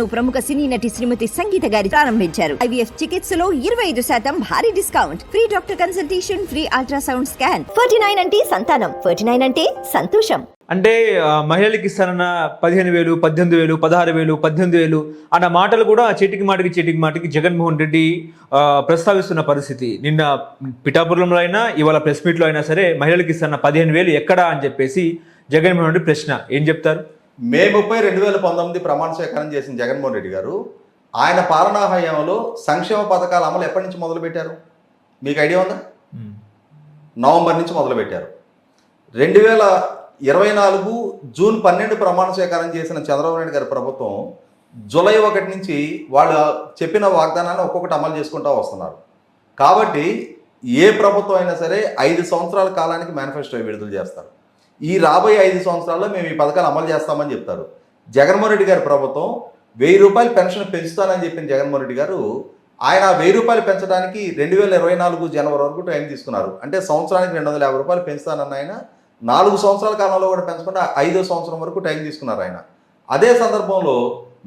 ప్రముఖ సినీ నటి శ్రీమతి సంగీత గారి ప్రారంభించారు. ఐవీఎఫ్ చికిత్సలో ఇరవై ఐదు శాతం భారీ discount. Free doctor consultation free ultrasound scan. Forty nine అంటే సంతానం. ఫోర్టీ నైన్ అంటే సంతోషం. అంటే మహిళలకి ఇస్తానన్న పదిహేను వేలు పద్దెనిమిది వేలు పదహారు వేలు పద్దెనిమిది వేలు అన్న మాటలు కూడా చీటికి మాటికి చీటికి మాటికి జగన్మోహన్ రెడ్డి ప్రస్తావిస్తున్న పరిస్థితి. నిన్న పిఠాపురంలో అయినా ఇవాళ ప్రెస్ మీట్లో అయినా సరే మహిళలకి ఇస్తున్న పదిహేను వేలు ఎక్కడా అని చెప్పేసి జగన్మోహన్ రెడ్డి ప్రశ్న. ఏం చెప్తారు? మే ముప్పై రెండు వేల పంతొమ్మిది ప్రమాణ స్వీకారం చేసిన జగన్మోహన్ రెడ్డి గారు ఆయన పాలనా హయాంలో సంక్షేమ పథకాల అమలు ఎప్పటి నుంచి మొదలుపెట్టారు? మీకు ఐడియా ఉందా? నవంబర్ నుంచి మొదలుపెట్టారు. రెండు వేల ఇరవై నాలుగు జూన్ పన్నెండు ప్రమాణ స్వీకారం చేసిన చంద్రబాబు నాయుడు గారి ప్రభుత్వం జూలై ఒకటి నుంచి వాళ్ళు చెప్పిన వాగ్దానాన్ని ఒక్కొక్కటి అమలు చేసుకుంటూ వస్తున్నారు. కాబట్టి ఏ ప్రభుత్వం అయినా సరే ఐదు సంవత్సరాల కాలానికి మేనిఫెస్టో విడుదల చేస్తారు. ఈ రాబోయే ఐదు సంవత్సరాల్లో మేము ఈ పథకాలు అమలు చేస్తామని చెప్తారు. జగన్మోహన్ రెడ్డి గారి ప్రభుత్వం వెయ్యి రూపాయలు పెన్షన్ పెంచుతానని చెప్పిన జగన్మోహన్ రెడ్డి గారు ఆయన వెయ్యి రూపాయలు పెంచడానికి రెండు వేల ఇరవై నాలుగు జనవరి వరకు టైం తీసుకున్నారు. అంటే సంవత్సరానికి రెండు వందల యాభై రూపాయలు పెంచుతానన్న ఆయన నాలుగు సంవత్సరాల కాలంలో కూడా పెంచకుండా ఐదో సంవత్సరం వరకు టైం తీసుకున్నారు ఆయన. అదే సందర్భంలో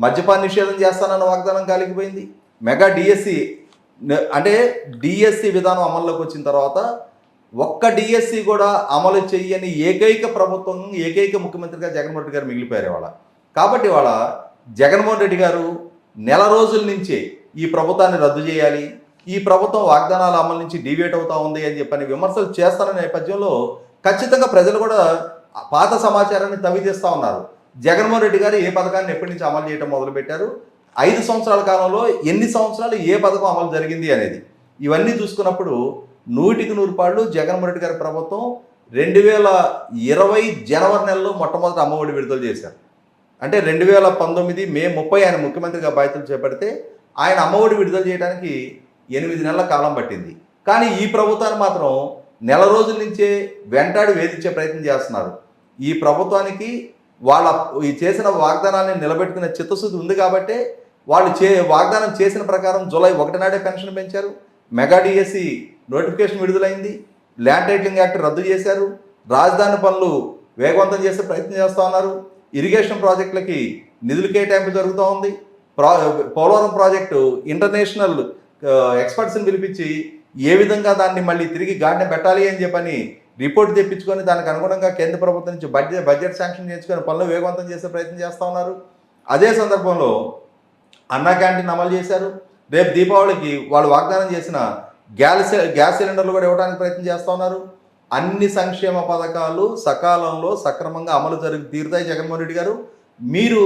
మద్యపాన నిషేధం చేస్తానన్న వాగ్దానం కాలిగిపోయింది మెగా డిఎస్సి అంటే డిఎస్సి విధానం అమల్లోకి వచ్చిన తర్వాత ఒక్క డిఎస్సి కూడా అమలు చేయని ఏకైక ప్రభుత్వం ఏకైక ముఖ్యమంత్రిగా జగన్మోహన్ రెడ్డి గారు మిగిలిపోయారు ఇవాళ. కాబట్టి ఇవాళ జగన్మోహన్ రెడ్డి గారు నెల రోజుల నుంచే ఈ ప్రభుత్వాన్ని రద్దు చేయాలి ఈ ప్రభుత్వం వాగ్దానాల అమలు నుంచి డివేట్ అవుతా ఉంది అని చెప్పని విమర్శలు చేస్తున్న నేపథ్యంలో ఖచ్చితంగా ప్రజలు కూడా పాత సమాచారాన్ని తవ్వితీస్తూ ఉన్నారు. జగన్మోహన్ రెడ్డి గారు ఏ పథకాన్ని ఎప్పటి నుంచి అమలు చేయడం మొదలుపెట్టారు? ఐదు సంవత్సరాల కాలంలో ఎన్ని సంవత్సరాలు ఏ పథకం అమలు జరిగింది అనేది. ఇవన్నీ చూసుకున్నప్పుడు నూటికి నూరు పాళ్ళు జగన్మోహన్ రెడ్డి గారి ప్రభుత్వం రెండు వేల ఇరవై జనవరి నెలలో మొట్టమొదటి అమ్మఒడి విడుదల చేశారు. అంటే రెండు వేల పంతొమ్మిది మే ముప్పై ఆయన ముఖ్యమంత్రిగా బాధ్యతలు చేపడితే ఆయన అమ్మఒడి విడుదల చేయడానికి ఎనిమిది నెలల కాలం పట్టింది. కానీ ఈ ప్రభుత్వాన్ని మాత్రం నెల రోజుల నుంచే వెంటాడి వేధించే ప్రయత్నం చేస్తున్నారు. ఈ ప్రభుత్వానికి వాళ్ళ ఈ చేసిన వాగ్దానాన్ని నిలబెట్టుకునే చిత్తశుద్ధి ఉంది కాబట్టి వాళ్ళు చే వాగ్దానం చేసిన ప్రకారం జూలై ఒకటి నాడే పెన్షన్ పెంచారు. మెగా డిఎస్సి నోటిఫికేషన్ విడుదలైంది. ల్యాండ్ టైటిలింగ్ యాక్ట్ రద్దు చేశారు. రాజధాని పనులు వేగవంతం చేసే ప్రయత్నం చేస్తూ ఉన్నారు. ఇరిగేషన్ ప్రాజెక్టులకి నిధులు కేటాయింపు జరుగుతూ ఉంది. ప్రా పోలవరం ప్రాజెక్టు ఇంటర్నేషనల్ ఎక్స్పర్ట్స్ని పిలిపించి ఏ విధంగా దాన్ని మళ్ళీ తిరిగి గాడిన పెట్టాలి అని చెప్పని రిపోర్ట్ తెప్పించుకొని దానికి అనుగుణంగా కేంద్ర ప్రభుత్వం నుంచి బడ్జెట్ బడ్జెట్ శాంక్షన్ చేసుకొని పనులు వేగవంతం చేసే ప్రయత్నం చేస్తూ ఉన్నారు. అదే సందర్భంలో అన్నా క్యాంటీన్ అమలు చేశారు. రేపు దీపావళికి వాళ్ళు వాగ్దానం చేసిన గ్యాస్ గ్యాస్ సిలిండర్లు కూడా ఇవ్వడానికి ప్రయత్నం చేస్తూ ఉన్నారు. అన్ని సంక్షేమ పథకాలు సకాలంలో సక్రమంగా అమలు జరిగి తీరుతాయి జగన్మోహన్ రెడ్డి గారు. మీరు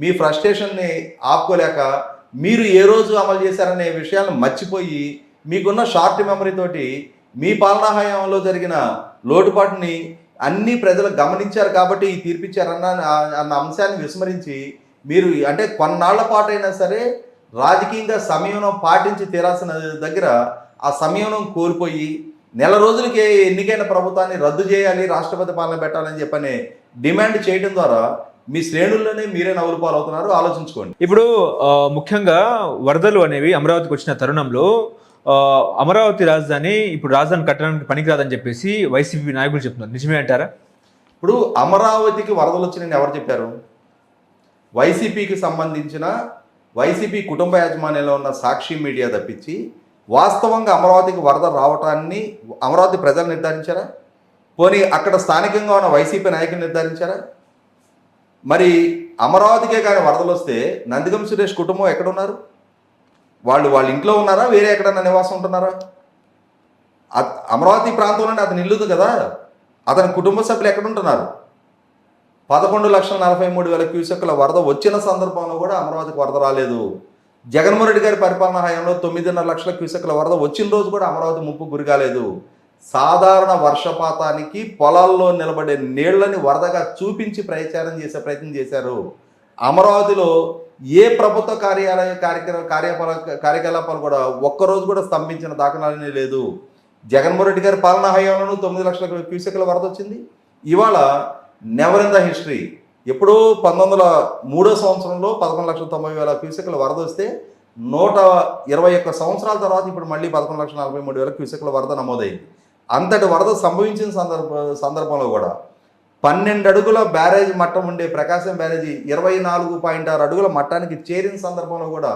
మీ ఫ్రస్ట్రేషన్ని ఆపుకోలేక మీరు ఏ రోజు అమలు చేశారనే విషయాలను మర్చిపోయి మీకున్న షార్ట్ మెమరీ తోటి మీ పాలనా హయాంలో జరిగిన లోటుపాటుని అన్ని ప్రజలు గమనించారు కాబట్టి ఈ తీర్పిచ్చారన్న అన్న అంశాన్ని విస్మరించి మీరు అంటే కొన్నాళ్ళ పాటైనా సరే రాజకీయంగా సమయంలో పాటించి తీరాల్సిన దగ్గర ఆ సంయమనం కోల్పోయి నెల రోజులకే ఎన్నికైన ప్రభుత్వాన్ని రద్దు చేయాలి రాష్ట్రపతి పాలన పెట్టాలని చెప్పని డిమాండ్ చేయడం ద్వారా మీ శ్రేణుల్లోనే మీరే నవ్వులు పాలవుతున్నారు. ఆలోచించుకోండి. ఇప్పుడు ముఖ్యంగా వరదలు అనేవి అమరావతికి వచ్చిన తరుణంలో అమరావతి రాజధాని ఇప్పుడు రాజధాని కట్టడానికి పనికిరాదని చెప్పేసి వైసీపీ నాయకులు చెప్తున్నారు. నిజమే అంటారా? ఇప్పుడు అమరావతికి వరదలు వచ్చినాయని ఎవరు చెప్పారు? వైసీపీకి సంబంధించిన వైసీపీ కుటుంబ యాజమాన్యంలో ఉన్న సాక్షి మీడియా తప్పించి వాస్తవంగా అమరావతికి వరద రావటాన్ని అమరావతి ప్రజలు నిర్ధారించారా? పోనీ అక్కడ స్థానికంగా ఉన్న వైసీపీ నాయకులు నిర్ధారించారా? మరి అమరావతికే కానీ వరదలు వస్తే నందిగం సురేష్ కుటుంబం ఎక్కడున్నారు వాళ్ళు వాళ్ళ ఇంట్లో ఉన్నారా? వేరే ఎక్కడన్నా నివాసం ఉంటున్నారా? అమరావతి ప్రాంతంలోనే అతను ఇల్లుదు కదా? అతని కుటుంబ సభ్యులు ఎక్కడ ఉంటున్నారు? పదకొండు లక్షల నలభై మూడు వేల క్యూసెక్ల వరద వచ్చిన సందర్భంలో కూడా అమరావతికి వరద రాలేదు. జగన్మోహన్ రెడ్డి గారి పరిపాలన హయాంలో తొమ్మిదిన్నర లక్షల క్యూసెక్ల వరద వచ్చిన రోజు కూడా అమరావతి ముప్పు గురి కాలేదు సాధారణ వర్షపాతానికి పొలాల్లో నిలబడే నీళ్ళని వరదగా చూపించి ప్రచారం చేసే ప్రయత్నం చేశారు. అమరావతిలో ఏ ప్రభుత్వ కార్యాలయ కార్యక్రమ కార్యపాల కార్యకలాపాలు కూడా ఒక్కరోజు కూడా స్తంభించిన దాఖలాలనే లేదు. జగన్మోహన్ రెడ్డి గారి పాలనా హయాంలోనూ తొమ్మిది లక్షల క్యూసెక్ల వరద వచ్చింది. ఇవాళ నెవర్ ఇన్ ద హిస్టరీ. ఎప్పుడో పంతొమ్మిది వందల మూడో సంవత్సరంలో పదకొండు లక్షల తొంభై వేల క్యూసెక్ల వరద వస్తే నూట ఇరవై ఒక్క సంవత్సరాల తర్వాత ఇప్పుడు మళ్ళీ పదకొండు లక్షల నలభై మూడు వేల క్యూసెక్ల వరద నమోదైంది. అంతటి వరద సంభవించిన సందర్భ సందర్భంలో కూడా పన్నెండు అడుగుల బ్యారేజ్ మట్టం ఉండే ప్రకాశం బ్యారేజీ ఇరవై నాలుగు పాయింట్ ఆరు అడుగుల మట్టానికి చేరిన సందర్భంలో కూడా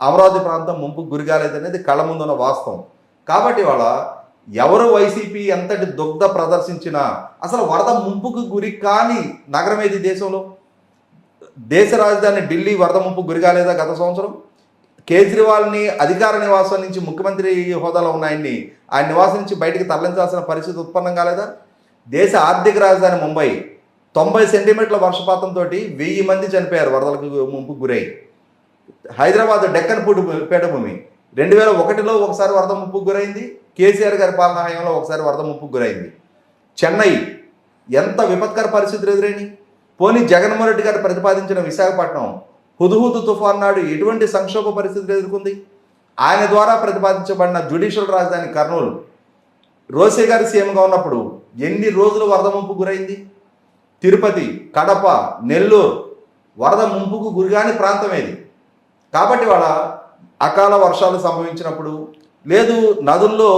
అమరావతి ప్రాంతం ముంపు గురిగాలేదనేది కళ్ళ ముందున్న వాస్తవం. కాబట్టి వాళ్ళ ఎవరు వైసీపీ ఎంతటి దుగ్ధ ప్రదర్శించినా అసలు వరద ముంపుకు గురి కాని నగరం ఏది దేశంలో? దేశ రాజధాని ఢిల్లీ వరద ముంపు గురి కాలేదా గత సంవత్సరం? కేజ్రీవాల్ని అధికార నివాసం నుంచి ముఖ్యమంత్రి హోదాలో ఉన్న ఆయన్ని ఆయన నివాసం నుంచి బయటికి తరలించాల్సిన పరిస్థితి ఉత్పన్నం కాలేదా? దేశ ఆర్థిక రాజధాని ముంబై తొంభై సెంటీమీటర్ల వర్షపాతంతో వెయ్యి మంది చనిపోయారు వరదలకు ముంపు గురై. హైదరాబాద్ డెక్కన్ పూడి పీఠభూమి రెండు వేల ఒకటిలో ఒకసారి వరద ముప్పుకు గురైంది. కేసీఆర్ గారి పాలన హయాంలో ఒకసారి వరద ముప్పుకు గురైంది. చెన్నై ఎంత విపత్కర పరిస్థితులు ఎదురైంది పోనీ జగన్మోహన్ రెడ్డి గారు ప్రతిపాదించిన విశాఖపట్నం హుదుహుదు తుఫాన్ నాడు ఎటువంటి సంక్షోభ పరిస్థితులు ఎదుర్కొంది? ఆయన ద్వారా ప్రతిపాదించబడిన జ్యుడిషియల్ రాజధాని కర్నూలు. రోసే గారు సీఎంగా ఉన్నప్పుడు ఎన్ని రోజులు వరద ముంపు గురైంది? తిరుపతి కడప నెల్లూరు వరద ముంపుకు గురిగాని ప్రాంతం ఏది? కాబట్టి వాళ్ళ అకాల వర్షాలు సంభవించినప్పుడు లేదు నదుల్లో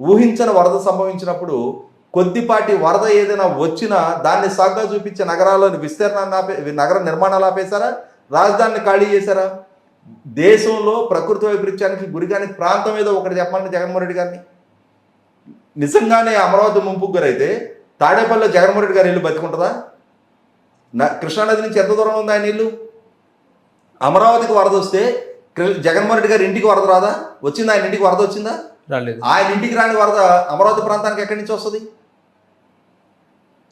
ఊహించని వరద సంభవించినప్పుడు కొద్దిపాటి వరద ఏదైనా వచ్చినా దాన్ని సాగ్గా చూపించే నగరాలను విస్తీర్ణాన్ని ఆపే నగర నిర్మాణాలు ఆపేశారా? రాజధానిని ఖాళీ చేశారా? దేశంలో ప్రకృతి వైపరీత్యానికి గురిగాని ప్రాంతం ఏదో ఒకటి చెప్పండి జగన్మోహన్ రెడ్డి గారిని. నిజంగానే అమరావతి ముంపుకు గురైతే తాడేపల్లిలో జగన్మోహన్ రెడ్డి గారి ఇల్లు బతికుంటుందా? న- కృష్ణానది నుంచి ఎంత దూరం ఉంది ఆయన ఇల్లు? అమరావతికి వరద వస్తే జగన్మోహన్ రెడ్డి గారి ఇంటికి వరద రాదా? వచ్చిందా? ఆయన ఇంటికి వరద వచ్చిందా? రాలేదు. ఆయన ఇంటికి రాని వరద అమరావతి ప్రాంతానికి ఎక్కడి నుంచి వస్తుంది?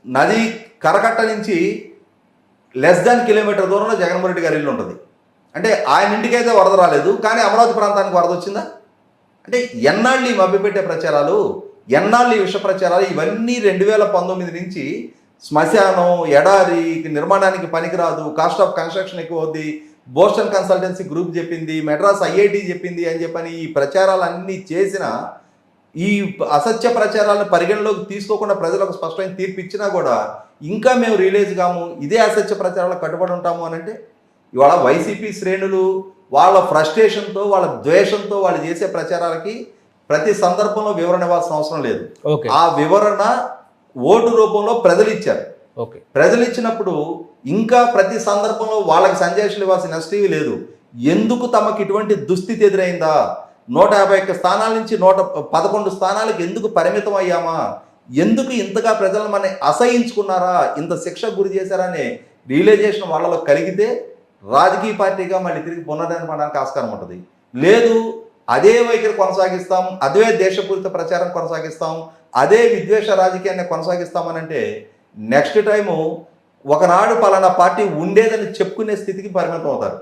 నది కరకట్ట నుంచి లెస్ దాన్ కిలోమీటర్ దూరంలో జగన్మోహన్ రెడ్డి గారి ఇల్లు ఉంటుంది. అంటే ఆయన ఇంటికి అయితే వరద రాలేదు కానీ అమరావతి ప్రాంతానికి వరద వచ్చిందా? అంటే ఎన్నాళ్ళు ఈ మభ్యపెట్టే ప్రచారాలు ఎన్నాళ్ళు ఈ విష ప్రచారాలు ఇవన్నీ రెండు వేల పంతొమ్మిది నుంచి శ్మశానం ఎడారి నిర్మాణానికి పనికిరాదు కాస్ట్ ఆఫ్ కన్స్ట్రక్షన్ ఎక్కువ అవుద్ది బోస్టన్ కన్సల్టెన్సీ గ్రూప్ చెప్పింది మెడ్రాస్ ఐఐటి చెప్పింది అని చెప్పని ఈ ప్రచారాలన్నీ చేసిన ఈ అసత్య ప్రచారాలను పరిగణలోకి తీసుకోకుండా ప్రజలకు స్పష్టమైన తీర్పు ఇచ్చినా కూడా ఇంకా మేము రిలీజ్ కాము ఇదే అసత్య ప్రచారాలకు కట్టుబడి ఉంటాము అని అంటే ఇవాళ వైసీపీ శ్రేణులు వాళ్ళ ఫ్రస్ట్రేషన్తో వాళ్ళ ద్వేషంతో వాళ్ళు చేసే ప్రచారాలకి ప్రతి సందర్భంలో వివరణ ఇవ్వాల్సిన అవసరం లేదు. ఆ వివరణ ఓటు రూపంలో ప్రజలు ఇచ్చారు. ఓకే. ప్రజలు ఇచ్చినప్పుడు ఇంకా ప్రతి సందర్భంలో వాళ్ళకి సందేశాలు ఇవ్వాల్సిన నష్టం లేదు. ఎందుకు తమకు ఇటువంటి దుస్థితి ఎదురైందా? నూట యాభై ఒక్క స్థానాల నుంచి నూట పదకొండు స్థానాలకు ఎందుకు పరిమితం అయ్యామా? ఎందుకు ఇంతగా ప్రజలను మన అసహించుకున్నారా? ఇంత శిక్ష గురి చేశారా రియలైజేషన్ వాళ్ళలో కలిగితే రాజకీయ పార్టీగా మళ్ళీ తిరిగి పునర్నిర్మాణానికి ఆస్కారం ఉంటుంది. లేదు అదే వైఖరి కొనసాగిస్తాం అదే దేశపూరిత ప్రచారం కొనసాగిస్తాం అదే విద్వేష రాజకీయాన్ని కొనసాగిస్తామనంటే నెక్స్ట్ టైము ఒకనాడు పలానా పార్టీ ఉండేదని చెప్పుకునే స్థితికి పరిమితం అవుతారు